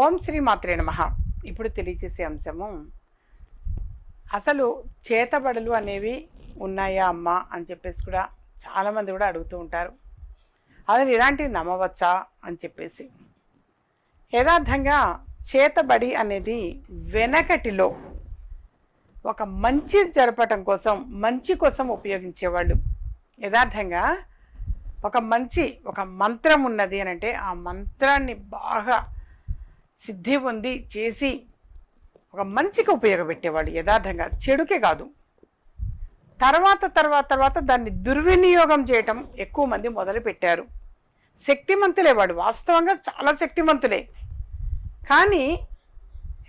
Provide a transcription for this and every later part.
ఓం శ్రీ మాత్రే నమ. ఇప్పుడు తెలియచేసే అంశము అసలు చేతబడులు అనేవి ఉన్నాయా అమ్మ అని చెప్పేసి కూడా చాలామంది కూడా అడుగుతూ ఉంటారు. అసలు ఇలాంటివి నమ్మవచ్చా అని చెప్పేసి. యథార్థంగా చేతబడి అనేది వెనకటిలో ఒక మంచి జరపటం కోసం మంచి కోసం ఉపయోగించేవాళ్ళు. యథార్థంగా ఒక మంచి ఒక మంత్రం ఉన్నది అని అంటే ఆ మంత్రాన్ని బాగా సిద్ధి పొంది చేసి ఒక మంచికి ఉపయోగపెట్టేవాళ్ళు యథార్థంగా చెడుకే కాదు. తర్వాత తర్వాత తర్వాత దాన్ని దుర్వినియోగం చేయటం ఎక్కువ మంది మొదలుపెట్టారు. శక్తిమంతులే వాడు వాస్తవంగా చాలా శక్తిమంతులే. కానీ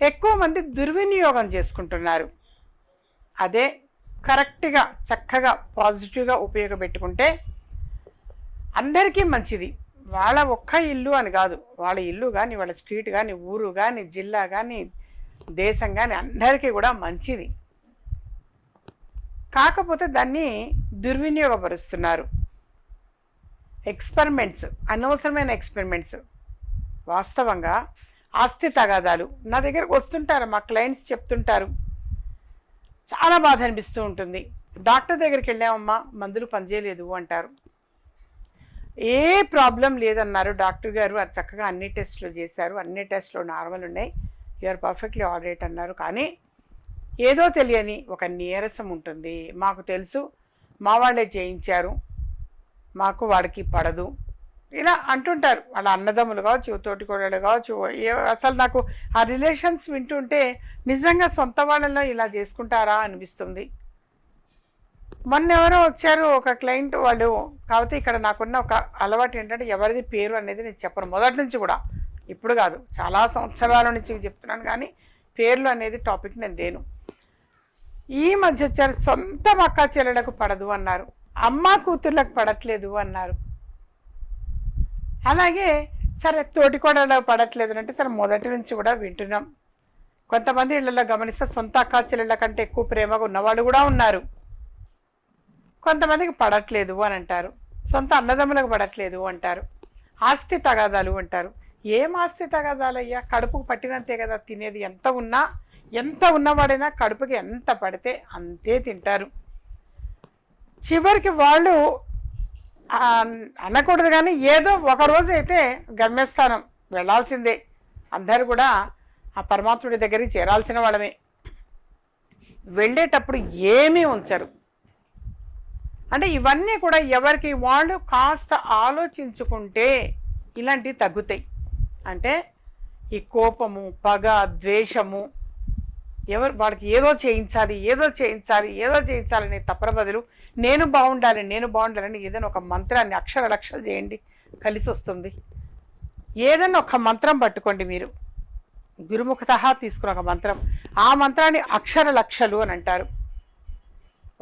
ఎక్కువ మంది దుర్వినియోగం చేసుకుంటున్నారు. అదే కరెక్ట్గా చక్కగా పాజిటివ్గా ఉపయోగపెట్టుకుంటే అందరికీ మంచిది. వాళ్ళ ఒక్క ఇల్లు అని కాదు వాళ్ళ ఇల్లు కానీ వాళ్ళ స్ట్రీట్ కానీ ఊరు కానీ జిల్లా కానీ దేశం కానీ అందరికీ కూడా మంచిది. కాకపోతే దాన్ని దుర్వినియోగపరుస్తున్నారు. ఎక్స్పెరిమెంట్స్ అనవసరమైన ఎక్స్పెరిమెంట్స్. వాస్తవంగా ఆస్తి తగాదాలు. నా దగ్గరకు వస్తుంటారు మా క్లయింట్స్ చెప్తుంటారు. చాలా బాధ అనిపిస్తూ ఉంటుంది. డాక్టర్ దగ్గరికి వెళ్ళామమ్మా మందులు పనిచేయలేదు అంటారు. ఏ ప్రాబ్లం లేదన్నారు. డాక్టర్ గారు అది చక్కగా అన్ని టెస్ట్లు చేశారు. అన్ని టెస్ట్లు నార్మల్ ఉన్నాయి. యూఆర్ పర్ఫెక్ట్లీ ఆల్ అన్నారు. కానీ ఏదో తెలియని ఒక నీరసం ఉంటుంది. మాకు తెలుసు. మా వాళ్ళే చేయించారు. మాకు వాడికి పడదు. ఇలా అంటుంటారు. వాళ్ళ అన్నదమ్ములు కావచ్చు తోటి కోడలు కావచ్చు అసలు నాకు ఆ రిలేషన్స్ వింటుంటే నిజంగా సొంత వాళ్ళలో ఇలా చేసుకుంటారా అనిపిస్తుంది. మొన్న ఎవరో వచ్చారు ఒక క్లయింట్ వాళ్ళు. కాకపోతే ఇక్కడ నాకున్న ఒక అలవాటు ఏంటంటే ఎవరిది పేరు అనేది నేను చెప్పను. మొదటి నుంచి కూడా. ఇప్పుడు కాదు. చాలా సంవత్సరాల నుంచి చెప్తున్నాను కానీ పేర్లు అనేది టాపిక్ నేను దేను. ఈ మధ్య వచ్చారు సొంత అక్క చెల్లెలకు పడదు అన్నారు. అమ్మ కూతుర్లకు పడట్లేదు అన్నారు. అలాగే సరే తోటి కూడా పడట్లేదు అంటే సరే మొదటి నుంచి కూడా వింటున్నాం. కొంతమంది ఇళ్ళలో గమనిస్తే సొంత అక్క చెల్లెళ్ళ కంటే ఎక్కువ ప్రేమగా ఉన్నవాళ్ళు కూడా ఉన్నారు. కొంతమందికి పడట్లేదు అని అంటారు. సొంత అన్నదమ్ములకు పడట్లేదు అంటారు. ఆస్తి తగాదాలు అంటారు. ఏం ఆస్తి తగాదాలయ్యా? కడుపుకు పట్టినంతే కదా తినేది ఎంత ఉన్నా ఎంత ఉన్నవాడైనా కడుపుకి ఎంత పడితే అంతే తింటారు. చివరికి వాళ్ళు అనకూడదు కానీ ఏదో ఒకరోజు అయితే గమ్యస్థానం వెళ్ళాల్సిందే. అందరూ కూడా ఆ పరమాత్ముడి దగ్గరికి చేరాల్సిన వాళ్ళమే. వెళ్ళేటప్పుడు ఏమీ ఉంచరు. అంటే ఇవన్నీ కూడా ఎవరికి వాళ్ళు కాస్త ఆలోచించుకుంటే ఇలాంటివి తగ్గుతాయి. అంటే ఈ కోపము పగ ద్వేషము ఎవరు వాళ్ళకి ఏదో చేయించాలి ఏదో చేయించాలి ఏదో చేయించాలనే తప్పర బదులు నేను బాగుండాలి నేను బాగుండాలని ఏదైనా ఒక మంత్రాన్ని అక్షర లక్షలు చేయండి కలిసి వస్తుంది. ఏదైనా ఒక మంత్రం పట్టుకోండి మీరు. గురుముఖత తీసుకున్న ఒక మంత్రం. ఆ మంత్రాన్ని అక్షర లక్షలు అని అంటారు.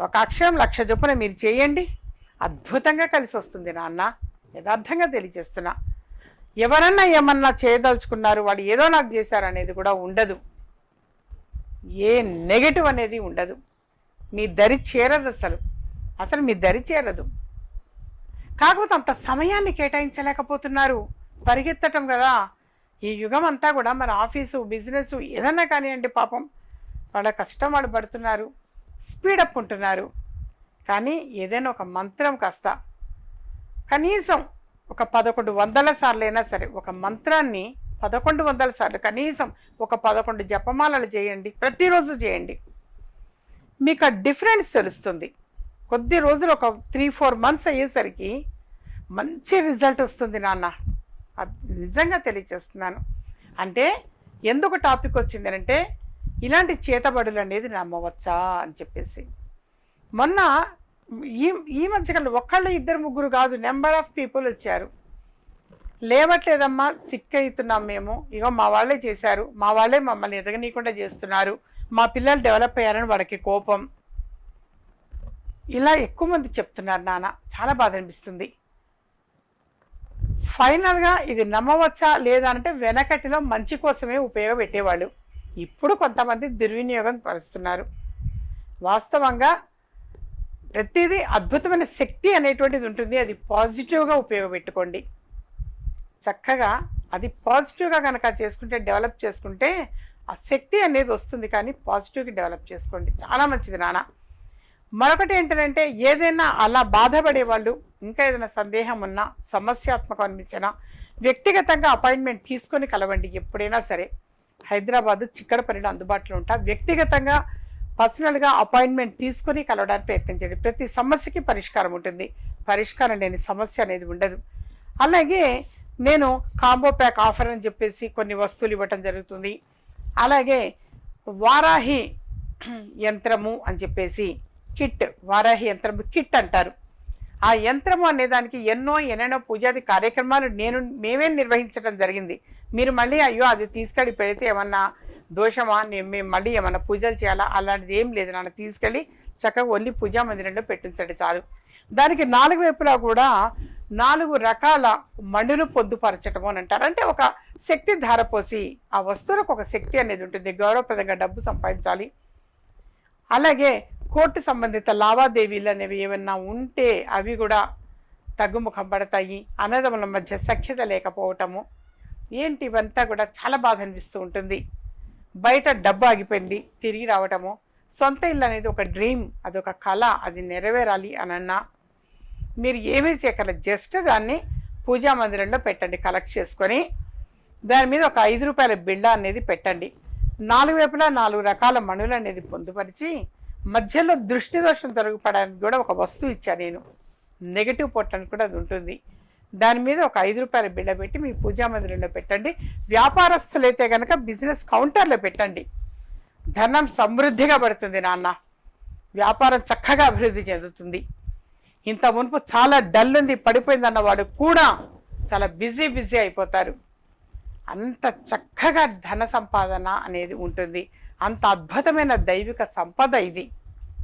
ఒక అక్షరం లక్ష చొప్పున మీరు చేయండి. అద్భుతంగా కలిసి వస్తుంది నాన్న. యథార్థంగా తెలియజేస్తున్నా. ఎవరన్నా ఏమన్నా చేయదలుచుకున్నారు వాడు ఏదో నాకు చేశారు అనేది కూడా ఉండదు. ఏ నెగటివ్ అనేది ఉండదు. మీ దరి చేరదు అసలు. అసలు మీ దరి చేరదు. కాకపోతే అంత సమయాన్ని కేటాయించలేకపోతున్నారు. పరిగెత్తటం కదా. ఈ యుగం అంతా కూడా మన ఆఫీసు బిజినెస్ ఏదన్నా కానివ్వండి పాపం. వాళ్ళ కష్టం వాళ్ళు పడుతున్నారు. స్పీడప్ ఉంటున్నారు. కానీ ఏదైనా ఒక మంత్రం కాస్త కనీసం ఒక పదకొండు వందల సార్లు అయినా సరే ఒక మంత్రాన్ని పదకొండు వందల సార్లు కనీసం ఒక పదకొండు జపమాలలు చేయండి ప్రతిరోజు చేయండి. మీకు ఆ డిఫరెన్స్ తెలుస్తుంది. కొద్ది రోజులు ఒక త్రీ ఫోర్ మంత్స్ అయ్యేసరికి మంచి రిజల్ట్ వస్తుంది నాన్న. అది నిజంగా తెలియచేస్తున్నాను. అంటే ఎందుకు టాపిక్ వచ్చింది అంటే ఇలాంటి చేతబడులు అనేది నమ్మవచ్చా అని చెప్పేసి. మొన్న ఈ ఈ మధ్యకాలంలో ఒక్కళ్ళు ఇద్దరు ముగ్గురు కాదు నెంబర్ ఆఫ్ పీపుల్ వచ్చారు. లేవట్లేదమ్మా సిక్ అవుతున్నాం మేము. ఇగో మా వాళ్ళే చేశారు. మా వాళ్ళే మమ్మల్ని ఎదగనీయకుండా చేస్తున్నారు. మా పిల్లలు డెవలప్ అయ్యారని వాడికి కోపం. ఇలా ఎక్కువ మంది చెప్తున్నారు నాన్న. చాలా బాధ అనిపిస్తుంది. ఫైనల్గా ఇది నమ్మవచ్చా లేదా అంటే వెనకటిలో మంచి కోసమే ఉపయోగపెట్టేవాళ్ళు. ఇప్పుడు కొంతమంది దుర్వినియోగం పరుస్తున్నారు. వాస్తవంగా ప్రతిదీ అద్భుతమైన శక్తి అనేటువంటిది ఉంటుంది. అది పాజిటివ్గా ఉపయోగపెట్టుకోండి. చక్కగా అది పాజిటివ్గా కనుక చేసుకుంటే డెవలప్ చేసుకుంటే ఆ శక్తి అనేది వస్తుంది. కానీ పాజిటివ్గా డెవలప్ చేసుకోండి. చాలా మంచిది నాన్న. మరొకటి ఏంటంటే ఏదైనా అలా బాధపడే వాళ్ళు ఇంకా ఏదైనా సందేహం ఉన్నా సమస్యాత్మకం అనిపించినా వ్యక్తిగతంగా అపాయింట్మెంట్ తీసుకొని కలవండి ఎప్పుడైనా సరే. హైదరాబాద్ చిక్కడపల్లిలో అందుబాటులో ఉంటా వ్యక్తిగతంగా పర్సనల్గా అపాయింట్మెంట్ తీసుకొని కలవడానికి ప్రయత్నించండి ప్రతి సమస్యకి పరిష్కారం ఉంటుంది. పరిష్కారం లేని సమస్య అనేది ఉండదు. అలాగే నేను కాంబో ప్యాక్ ఆఫర్ అని చెప్పేసి కొన్ని వస్తువులు ఇవ్వటం జరుగుతుంది. అలాగే వారాహి యంత్రము అని చెప్పేసి కిట్ వారాహి యంత్రము కిట్ అంటారు. ఆ యంత్రము అనే దానికి ఎన్నో ఎన్నెన్నో పూజాది కార్యక్రమాలు నేను మేమే నిర్వహించడం జరిగింది. మీరు మళ్ళీ అయ్యో అది తీసుకెళ్ళి పెడితే ఏమన్నా దోషమా? నేను మేము మళ్ళీ ఏమన్నా పూజలు చేయాలా? అలాంటిది ఏం లేదు. నన్ను తీసుకెళ్ళి చక్కగా ఓన్లీ పూజా మందిరంలో పెట్టించండి చాలు. దానికి నాలుగు వైపులా కూడా నాలుగు రకాల మణులు పొందుపరచటము అని అంటారు. అంటే ఒక శక్తి ధార పోసి ఆ వస్తువులకు ఒక శక్తి అనేది ఉంటుంది. గౌరవప్రదంగా డబ్బు సంపాదించాలి. అలాగే కోర్టు సంబంధిత లావాదేవీలు అనేవి ఏమన్నా ఉంటే అవి కూడా తగ్గుముఖం పడతాయి. అన్నదముల మధ్య సఖ్యత లేకపోవటము. ఏంటి ఇవంతా కూడా చాలా బాధ అనిపిస్తూ ఉంటుంది. బయట డబ్బు ఆగిపోయింది తిరిగి రావటము సొంత ఇల్లు అనేది ఒక డ్రీమ్ అదొక కళ అది నెరవేరాలి అని అన్నా మీరు ఏమీ చేయగల జస్ట్ దాన్ని పూజా మందిరంలో పెట్టండి కలెక్ట్ చేసుకొని దాని మీద ఒక ఐదు రూపాయల బిళ్ళ అనేది పెట్టండి. నాలుగు వైపులా నాలుగు రకాల మణులు అనేది పొందుపరిచి మధ్యలో దృష్టి దోషం తొలగిపడానికి కూడా ఒక వస్తువు ఇచ్చా నేను. నెగిటివ్ పొట్టడానికి కూడా అది ఉంటుంది. దాని మీద ఒక ఐదు రూపాయల బిళ్ళ పెట్టి మీ పూజా మందిరంలో పెట్టండి. వ్యాపారస్తులైతే కనుక బిజినెస్ కౌంటర్లో పెట్టండి. ధనం సమృద్ధిగా పడుతుంది నాన్న. వ్యాపారం చక్కగా అభివృద్ధి చెందుతుంది. ఇంత మునుపు చాలా డల్ ఉంది పడిపోయిందన్న వాడు కూడా చాలా బిజీ బిజీ అయిపోతారు. అంత చక్కగా ధన సంపాదన అనేది ఉంటుంది. అంత అద్భుతమైన దైవిక సంపద ఇది.